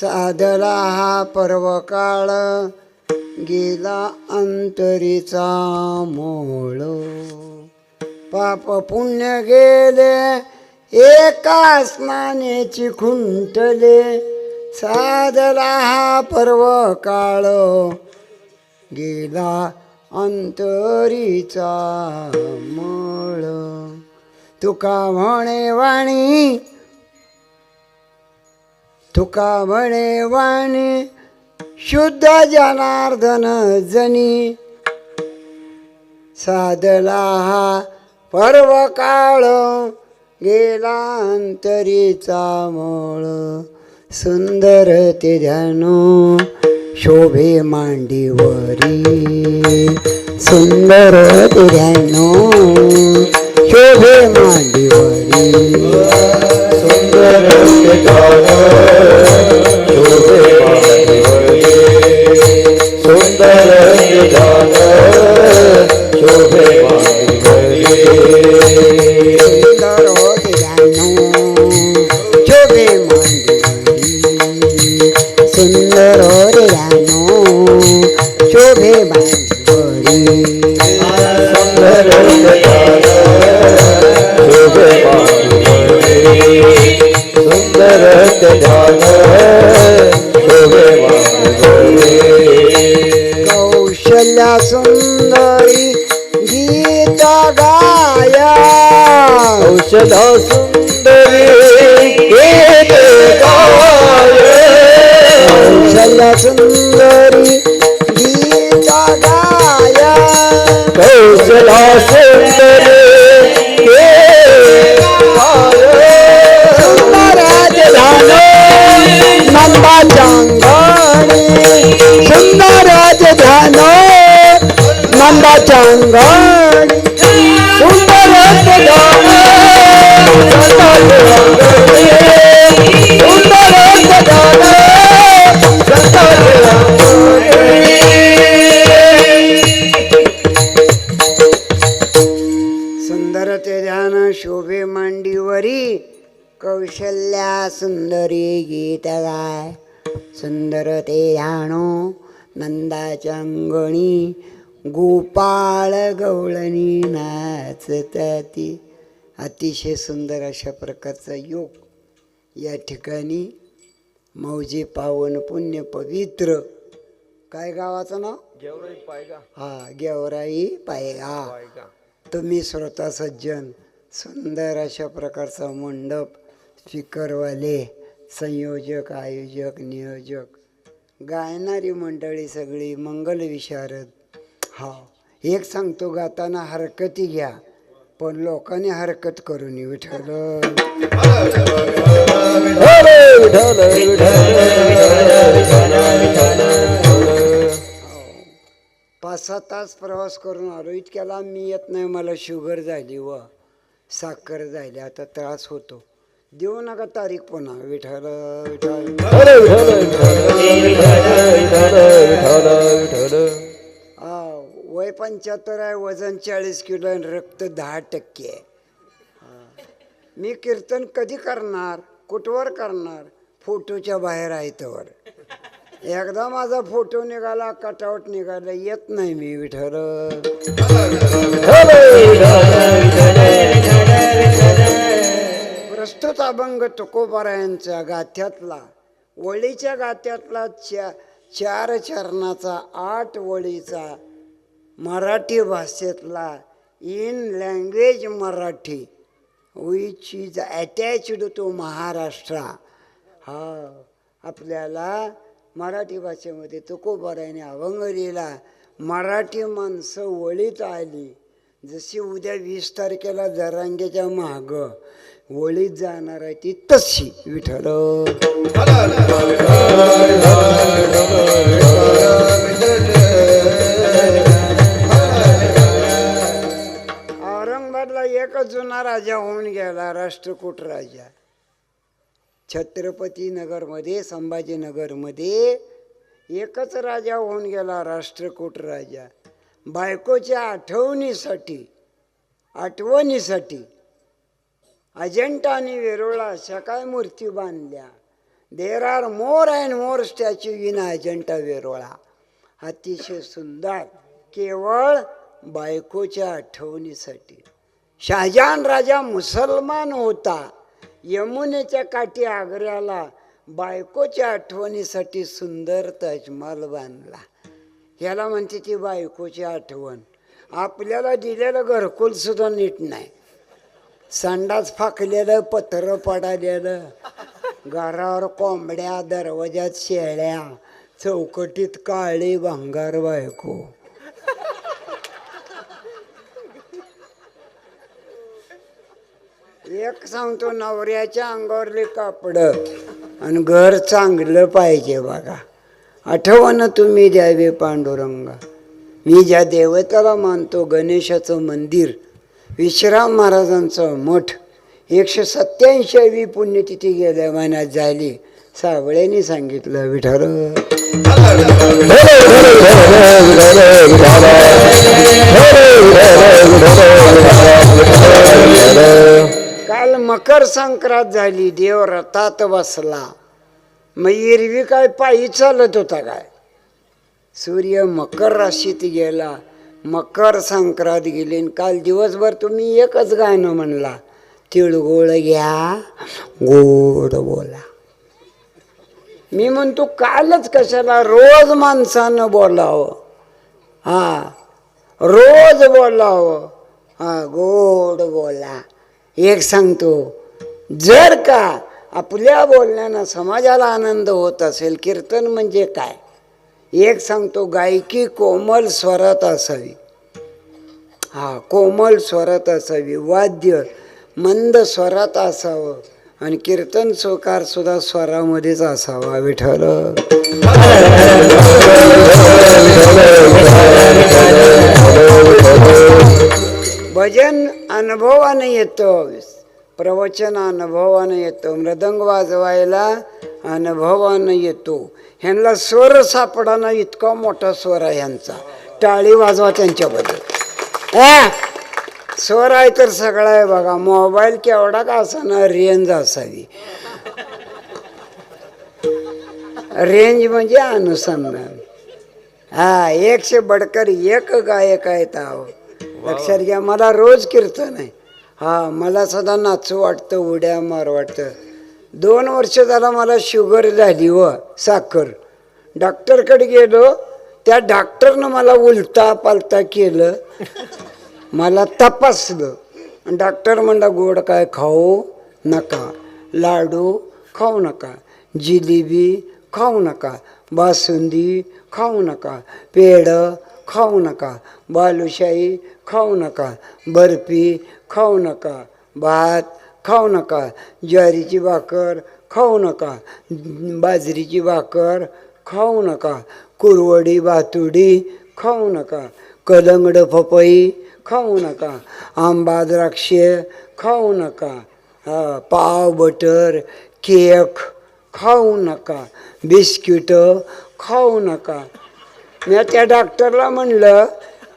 साधला हा पर्व काळ गेला अंतरीचा मोळ. पाप पुण्य गेले एका स्नानेची खुंटले. साधला हा पर्व काळ गेला अंतरीचा मळ. तुका म्हणे वाणी तुका म्हणे वाणी शुद्ध जनार्दन जनी. साधला हा पर्व काळ गेला अंतरीचा मळ. सुंदर ते ध्यान शोभे मांडीवरी. सुंदर ते ध्यान शोभे मांडीवरी. सुंदर ते Abraçando नाचताती अतिशय सुंदर अशा प्रकारचा योग या ठिकाणी मौजे पावन पुण्य पवित्र. काय गावाचं नाव? हा गेवराई पायगा. तुम्ही श्रोता सज्जन सुंदर अशा प्रकारचा मंडप स्पीकरवाले संयोजक आयोजक नियोजक गायणारी मंडळी सगळी मंगल विशारद. हा एक सांगतो गाताना हरकती घ्या. पण लोकांनी हरकत करून विठल पाच सहा तास प्रवास करून आलो. इतक्याला मी येत नाही मला शुगर झाली व साखर झाली. आता त्रास होतो. देऊ नका तारीख पुन्हा. विठल विठल वय पंच्याहत्तर आहे वजन चाळीस किलो आणि रक्त दहा टक्के आहे. मी कीर्तन कधी करणार? कुठवर करणार? फोटोच्या बाहेर आहे तर एकदा माझा फोटो निघाला कटआउट निघाला येत नाही मी विठ्ठल. प्रस्तुत अभंग तुकोबारायांच्या गाथ्यातला वळीच्या गाथ्यातला चा चार चरणाचा आठ वळीचा मराठी भाषेतला in language Marathi which is attached to Maharashtra. हा आपल्याला मराठी भाषेमध्ये तुकोबाराने अभंग लिहिला. मराठी माणसं वळीत आली. जशी उद्या वीस तारखेला जरांगेच्या माग वळीत जाणार आहे ती तशी विठ्ठल. एक जुना राजा होऊन गेला राष्ट्रकूट राजा? छत्रपती नगरमध्ये संभाजीनगरमध्ये एकच राजा होऊन गेला राष्ट्रकूट राजा. बायकोच्या आठवणीसाठी आठवणीसाठी अजंठा आणि वेरुळा अशा काय मूर्ती बांधल्या. There are more and more statue in Ajanta वेरुळा अतिशय सुंदर केवळ बायकोच्या आठवणीसाठी. शहाजहान राजा मुसलमान होता. यमुनेच्या काठी आग्र्याला बायकोच्या आठवणीसाठी सुंदर ताजमहल बांधला. ह्याला म्हणते ती बायकोची आठवण. आपल्याला दिलेलं घरकुल सुद्धा नीट नाही. संडास फाकलेलं पत्र पडालेलं घरावर कोंबड्या दरवाज्यात शेळ्या चौकटीत काळी भांगार बायको. एक सांगतो नवऱ्याच्या अंगावरले कापड आणि घर चांगलं पाहिजे बघा आठवण तुम्ही द्यावे पांडुरंगा मी ज्या देवताला मानतो गणेशाचं मंदिर विश्राम महाराजांचं मठ एकशे सत्याऐंशी पुण्यतिथी गेल्या महिन्यात झाली सावळ्यांनी सांगितलं विठार काल मकर संक्रांत झाली देव रथात बसला. मग एरवी काय पायी चालत होता काय? सूर्य मकर राशीत गेला मकर संक्रांत गेली आणि काल दिवसभर तुम्ही एकच गाणं म्हणला तिळगुळ घ्या गोड बोला. मी म्हणतो कालच कशाला रोज माणसानं बोलावं? हा रोज बोलावं. हा गोड बोला. एक सांगतो जर का आपल्या बोलण्यानं समाजाला आनंद होत असेल कीर्तन म्हणजे काय? एक सांगतो गायकी कोमल स्वरात असावी. हा कोमल स्वरात असावी वाद्य मंद स्वरात असावं आणि कीर्तन स्वकार सुद्धा स्वरामध्येच असावा विठ्ठल. भजन अनुभवानं येतं. प्रवचन अनुभवानं येतं. मृदंग वाजवायला अनुभवानं येतो. ह्यांना स्वर सापडाना इतका मोठा स्वर आहे ह्यांचा. टाळी वाजवा त्यांच्याबद्दल. हा? स्वर आहे तर सगळा आहे बघा. मोबाईल केवढा का असाना? रेंज असावी. रेंज म्हणजे अनुसंधान. हा एकशे बडकर एक गायक आहेत आहो. लक्षात घ्या मला रोज कीर्तन आहे. हा मला सदा नाचू वाटतं उड्या मार वाटतं. दोन वर्ष झाला मला शुगर झाली व साखर. डॉक्टरकडे गेलो त्या डॉक्टरनं मला उलटा पालता केलं. मला तपासलं. डॉक्टर म्हणला गोड काय खाऊ नका लाडू खाऊ नका जिलेबी खाऊ नका बासुंदी खाऊ नका पेढं खाऊ नका बालुशाही खाऊ नका बर्फी खाऊ नका भात खाऊ नका ज्वारीची भाकर खाऊ नका बाजरीची भाकर खाऊ नका कुरवडी भातुडी खाऊ नका कलंगड पपई खाऊ नका आंबा द्राक्षे खाऊ नका पाव बटर केक खाऊ नका बिस्किटं खाऊ नका मी त्या डॉक्टरला म्हणलं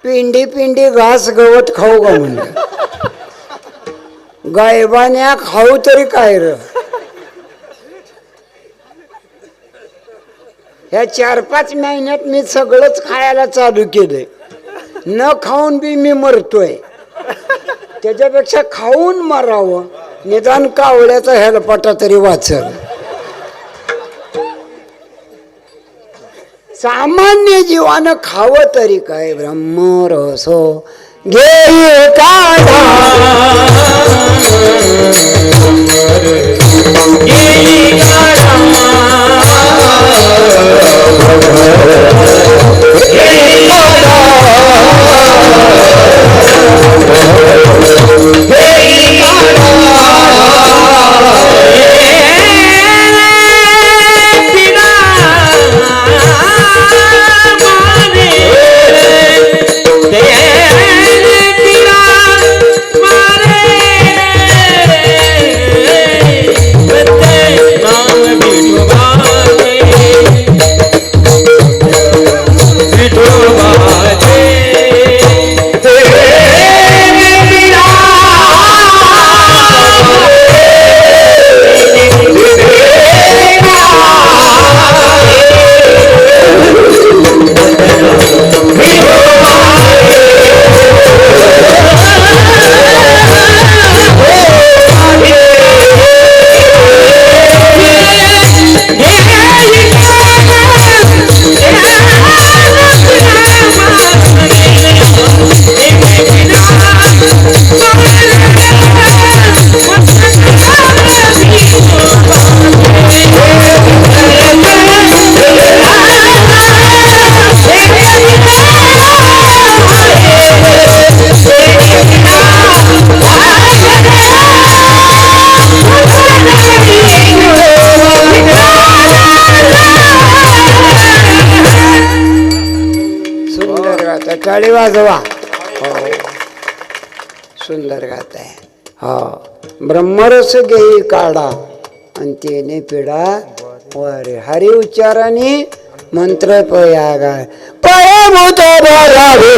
पिंडी पिंडी घास गवत खाऊ का म्हणलं? गायबान्या खाऊ तरी काय र? ह्या चार पाच महिन्यात मी सगळंच खायला चालू केलंय. न खाऊन बी मी मरतोय. त्याच्यापेक्षा खाऊन मरावं. निदान कावळ्याचा हेलपाटा तरी वाचल सामान्य जीवान खावं तरी काय ब्रह्मरसो? घेई काढा. Hey, काढा. टाळी वाजवा हो सुंदर गात आहे हो ब्रह्मरस घेई काढा आणि तेने पिढा वरे हरी उच्चाराने मंत्र पयागा पयभूत भरावे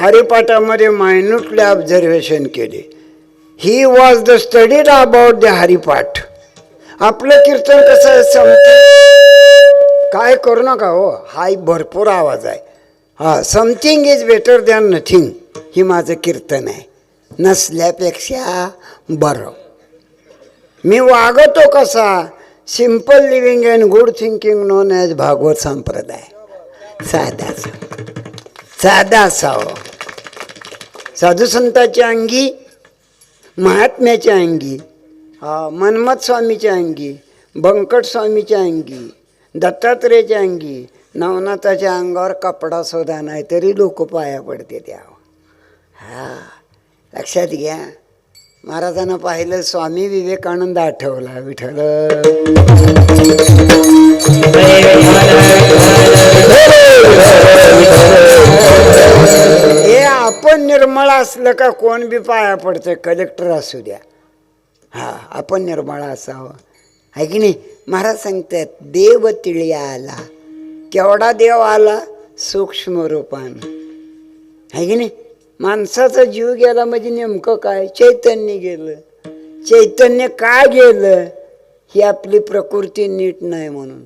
हरिपाठामध्ये मायन्यूटली ऑब्झर्वेशन केले. He was the studied about the Haripath आपलं कीर्तन कसं आहे? समथिंग काय करू नका हो. हा एक भरपूर आवाज आहे. हा something is better than nothing ही माझं कीर्तन आहे. नसल्यापेक्षा बरं. मी वागतो कसा? Simple living and good thinking known as Bhagwat Sampraday. साधा साधा असावं हो. साधू संताच्या अंगी महात्म्याच्या अंगी. हा, मनमथ स्वामीच्या अंगी बंकट स्वामीच्या अंगी दत्तात्रेयच्या अंगी नवनाथाच्या अंगावर कपडा सुद्धा नाही तरी लोक पाया पडते त्या. हा लक्षात घ्या. महाराजांना पाहिलं स्वामी विवेकानंद आठवला विठ्ठल. हे आपण निर्मळ असलं का कोण बी पाया पडतं कलेक्टर असू द्या. हा आपण निर्मळ असावं. आहे की नाही? महाराज सांगतात देव तिळ्या आला केवढा देव आला? सूक्ष्म रूपान. आहे की नाही? माणसाचा जीव गेला म्हणजे नेमकं काय? चैतन्य गेलं. चैतन्य का गेलं? ही आपली प्रकृती नीट नाही म्हणून.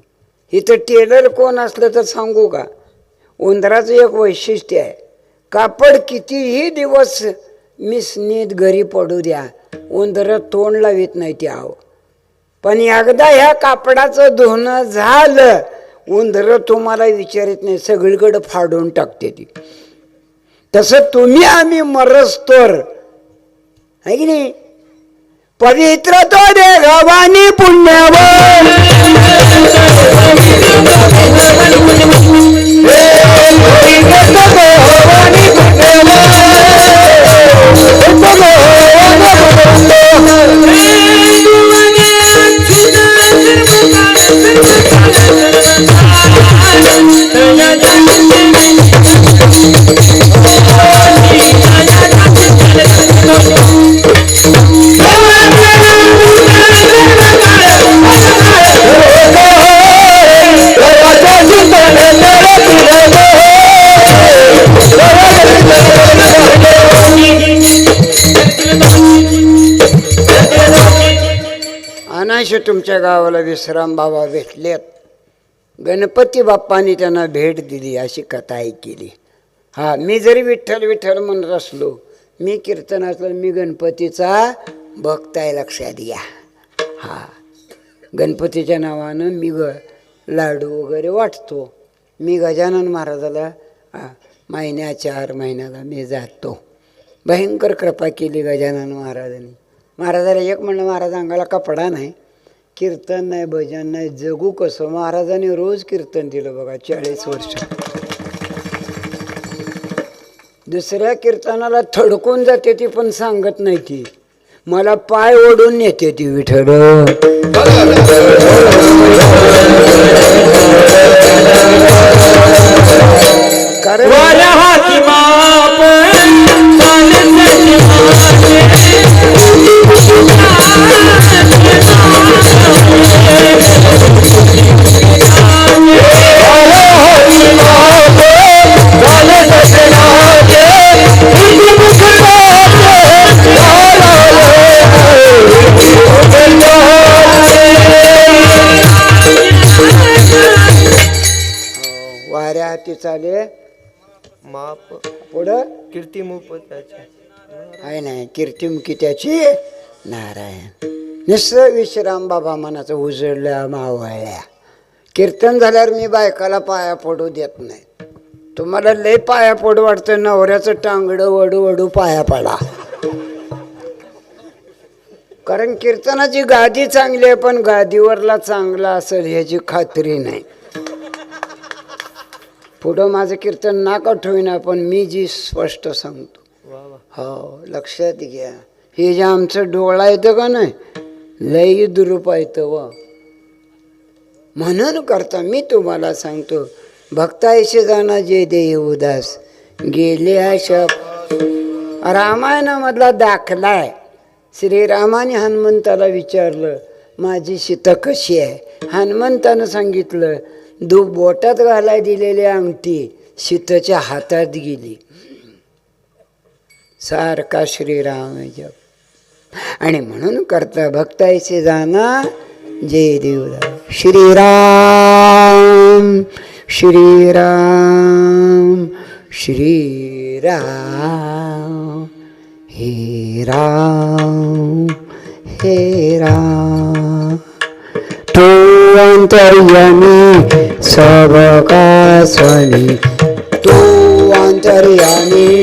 इथं टेलर कोण असलं तर सांगू का? उंदराचं एक वैशिष्ट्य आहे. कापड कितीही दिवस मिसनीत घरी पडू द्या उंदरं तोंड लावित नाही ते आहो पण एकदा ह्या कापडाचं धुणं झालं उंदरं तुम्हाला विचारित नाही सगळीकडे फाडून टाकते ती तसं तुम्ही आम्ही मरस्तोर आहे की नाही पवित्र तो दे देवानी पुण्यावर Esto no अनाश तुमच्या गावाला विश्राम बाबा भेटलेत. गणपती बाप्पानी त्यांना भेट दिली अशी कथा ऐकली हा मी जरी विठ्ठल विठ्ठल म्हणत असलो मी कीर्तन मी गणपतीचा भक्त आहे लक्षात घ्या. हा गणपतीच्या नावानं मी ग लाडू वगैरे वाटतो. मी गजानन महाराजाला महिन्या चार महिन्याला मी जातो. भयंकर कृपा केली गजानन महाराजांनी. महाराजाला एक म्हणलं महाराज अंगाला कपडा नाही. कीर्तन नाही भजन नाही जगू कसं? महाराजांनी रोज कीर्तन दिलं बघा चाळीस वर्ष. दुसऱ्या कीर्तनाला थडकून जाते ती पण सांगत नाही ती. मला पाय ओढून नेते ती विठ्ठल. आहे नाही कीर्तिमुखी त्याची? नारायण. निसं विश्राम बाबा मनाचं उजळल्या मावळल्या. कीर्तन झाल्यावर मी बायकाला पाया पडू देत नाही. तुम्हाला लय पाया पडू वाटतं नवऱ्याचं टांगडं वडू वडू पाया पडा. कारण कीर्तनाची गादी चांगली आहे पण गादीवरला चांगला असेल ह्याची खात्री नाही. पुढं माझं कीर्तन नाका ठेवीना पण मी जी स्पष्ट सांगतो हो लक्षात घ्या. हे जे आमचं डोळा येतं का नाही? लई दुरुपा येतं व म्हणून करता मी तुम्हाला सांगतो. भक्तायशी जाणं जे देई उदास. गेले अशा रामायणामधला दाखला आहे. श्रीरामाने हनुमंताला विचारलं माझी सीता कशी आहे? हनुमंतानं सांगितलं दु बोटात घालाय दिलेली अंगठी सीताच्या हातात गेली. सारखा श्रीराम जप. आणि म्हणून करता भक्तायचे जाना जय देवदा श्रीराम श्रीराम श्रीराम. हे राम हे राम. तू अंतर्यामी सबका स्वामी तू अंतर्यामी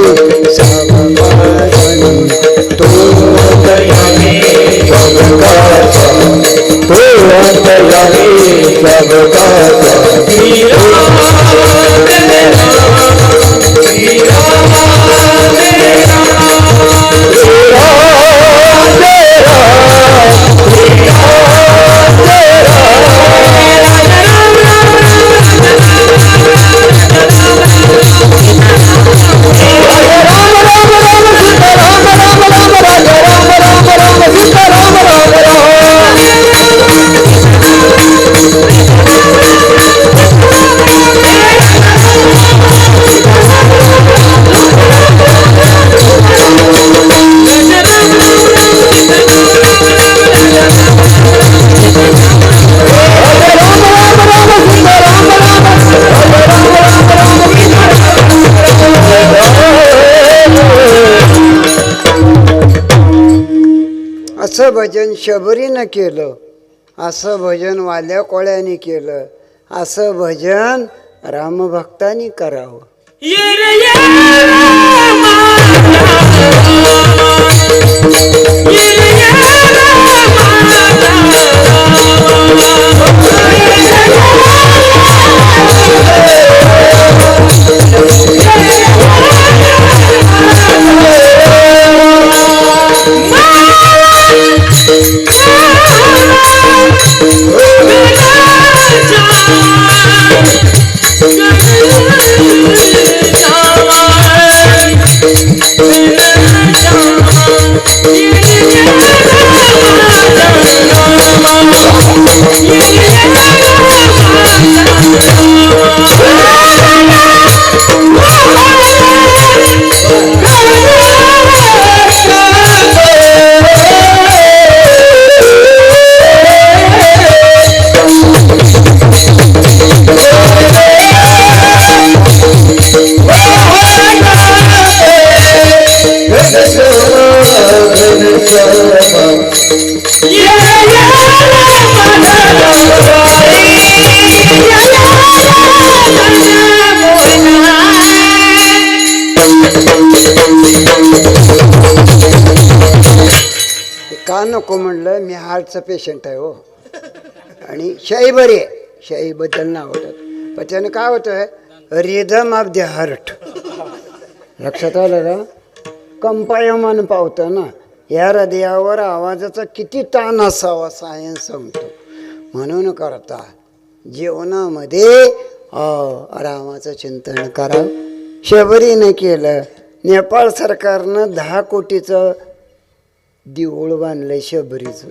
असं भजन शबरीनं केलं असं भजन वाल्या कोळ्याने केलं असं भजन रामभक्तांनी करावं का नको म्हणलं? मी हार्टचा पेशंट आहे हो. आणि शाई बरी आहे. शाईबद्दल नाव होतात पण त्यानं काय होतं रिदम ऑफ द हार्ट लक्षात आलं का? कंपायमान पावतं ना. या हृदयावर आवाजाचा किती ताण असावा सायन्स सांगतो. म्हणून करता जीवनामध्ये अ, रामाचं चिंतन करा. शबरीनं केलं. नेपाळ सरकारनं दहा कोटीचं देऊळ बांधलंय शबरीचं.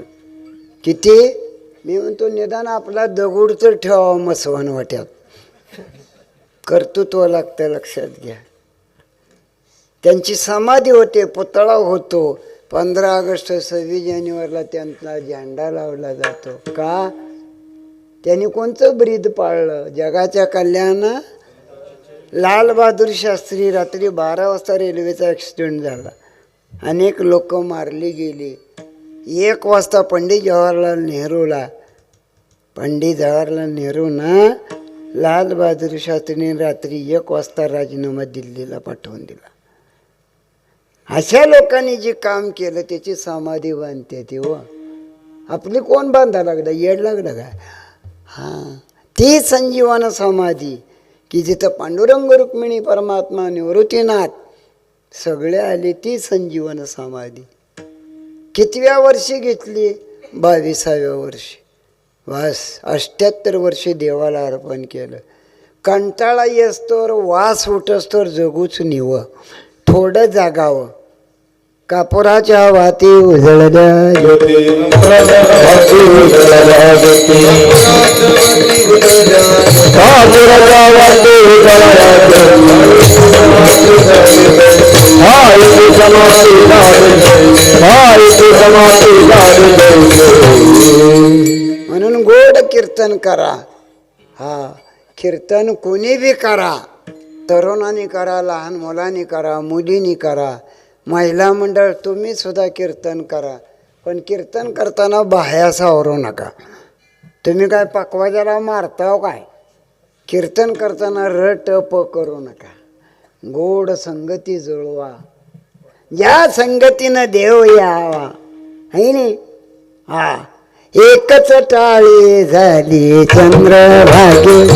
किती? मी म्हणतो निदान आपला दगड तर ठेवावा मसवण वाट्यात. कर्तृत्व लागतं लक्षात घ्या. त्यांची समाधी होते पुतळा होतो. पंधरा ऑगस्ट सव्वीस जानेवारीला त्यांना झेंडा लावला जातो. का? त्यांनी कोणतं ब्रीद पाळलं? जगाच्या कल्याण? लालबहादूर शास्त्री रात्री बारा वाजता रेल्वेचा ॲक्सिडेंट झाला. अनेक लोक मारली गेली. एक वाजता पंडित जवाहरलाल नेहरूला पंडित जवाहरलाल नेहरूंना लालबहादूर शास्त्रीने रात्री एक वाजता राजीनामा दिल्लीला पाठवून दिला. अशा लोकांनी जे काम केलं त्याची समाधी बांधते ती हो. आपली कोण बांधा लागलं? येड लागलं काय हां. ती संजीवन समाधी की जिथं पांडुरंग रुक्मिणी परमात्मा निवृत्तीनाथ सगळे आले ती संजीवन समाधी. कितव्या वर्षी घेतली? बावीसाव्या वर्षी. वास अष्ट्याहत्तर वर्षी देवाला अर्पण केलं. कंटाळा येस्तोर वास उठस्तोर जगूच निव. थोडं जागावं. कापुराच्या वाती उजळल्या म्हणून गोड कीर्तन करा. हा कीर्तन कोणी बी करा. तरुणांनी करा लहान मुलांनी करा मुलींनी करा. महिला मंडळ तुम्ही सुद्धा कीर्तन करा. पण कीर्तन करताना बाह्या सावरू नका. तुम्ही काय पकवाजाला मारताव काय? कीर्तन करताना रट प करू नका. गोड संगती जुळवा. ज्या संगतीनं देव यावा. है नी हा. एकच टाळी झाली चंद्रभागे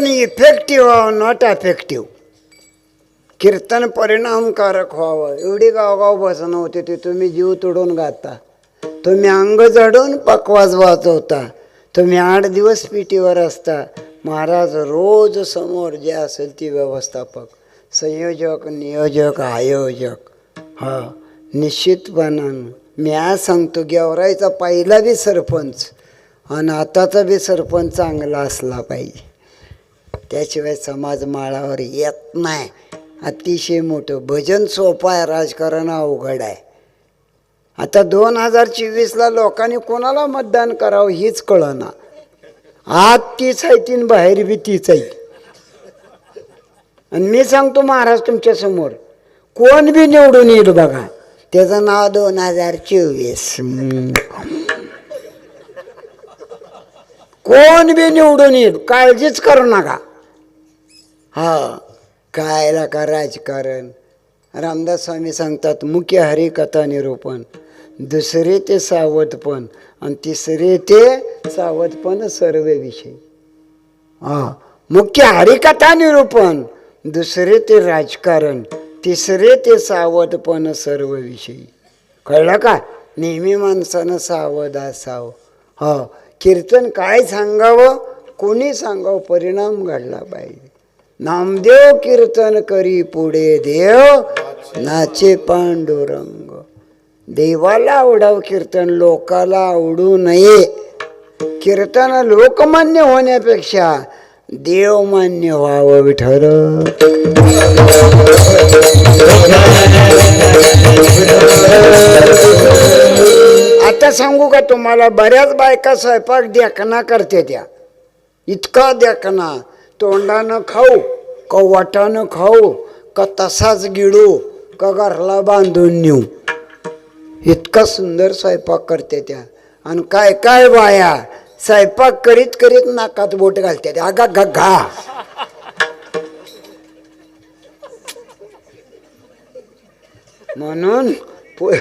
कीर्तन इफेक्टिव्ह व्हावं नॉट अफेक्टिव्ह कीर्तन परिणामकारक व्हावं एवढी गावगाव बसणं होते ते तुम्ही जीव तोडून गाता तुम्ही अंग जडून पकवाज वाजवता तुम्ही आठ दिवस पिटीवर असता महाराज रोज समोर जे असेल ती व्यवस्थापक संयोजक नियोजक आयोजक हा निश्चितपणानं मी आज सांगतो गेवरायचा पहिला बी सरपंच आणि आताचा बी सरपंच चांगला असला पाहिजे त्याशिवाय समाज माळावर येत नाही. अतिशय मोठं. भजन सोपं आहे. राजकारण अवघड आहे. आता दोन हजार चोवीसला लोकांनी कोणाला मतदान करावं हीच कळना. आत तीच आहे तीन बाहेर बी तीच आहे. आणि मी सांगतो महाराज तुमच्यासमोर कोण बी निवडून येईल बघा. त्याचं नाव दोन हजार चोवीस. कोण बी निवडून येईल काळजीच करू नका. हा काय का राजकारण? रामदास स्वामी सांगतात मुख्य हरिकथा निरूपण. दुसरे ते सावधपण आणि तिसरे ते सावधपण सर्व विषय. हा मुख्य हरिकथा निरूपण. दुसरे ते राजकारण तिसरे ते सावधपण सर्व विषयी. कळलं का? नेहमी माणसानं सावध असावं. हो कीर्तन काय सांगावं? कोणी सांगावं? परिणाम घडला पाहिजे. नामदेव कीर्तन करी पुढे देव नाचे पांडुरंग. देवाला आवडाव कीर्तन लोकाला आवडू नये. कीर्तन लोकमान्य होण्यापेक्षा देवमान्य व्हावं विठ्ठल. आता सांगू का तुम्हाला बऱ्याच बायका स्वयंपाक देखना करते त्या. इतका देखना तोंडानं खाऊ का वाटानं खाऊ का तसाच गिळू का घरला बांधून नेऊ. इतका सुंदर स्वयंपाक करते त्या. आणि काय काय बाया स्वयंपाक करीत करीत नाकात बोट घालते त्या. आगा गा घा. म्हणून पु-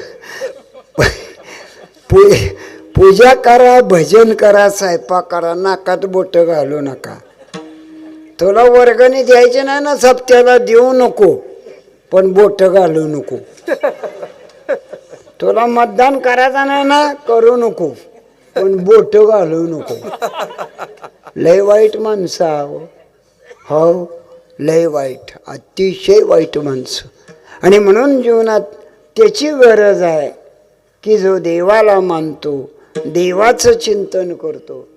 पूजा करा भजन करा स्वयंपाक करा नाकात बोट घालू नका. तुला वर्गाने द्यायचे नाही ना सप्त्याला देऊ नको. पण बोट घालू नको. तुला मतदान करायचं नाही ना करू नको. पण बोट घालू नको. लय वाईट माणसं आहो. हो लय वाईट. अतिशय वाईट माणसं. आणि म्हणून जीवनात त्याची गरज आहे की जो देवाला मानतो देवाचं चिंतन करतो.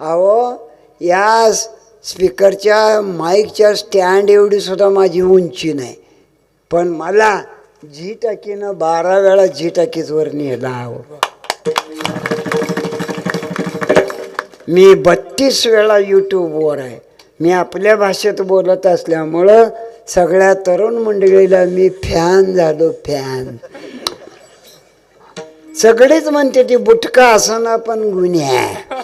अहो यास स्पीकरच्या माईकच्या स्टँड एवढी सुद्धा माझी उंची नाही. पण मला जी टाकीनं बारा वेळा जी टाकीजवर नेला हवं मी बत्तीस वेळा यूट्यूबवर आहे. मी आपल्या भाषेत बोलत असल्यामुळं सगळ्या तरुण मंडळीला मी फॅन झालो फॅन. सगळेच म्हणते ती बुटका असना पण गुन्हे आहे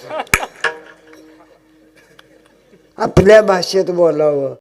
आपल्या भाषेत बोलावं.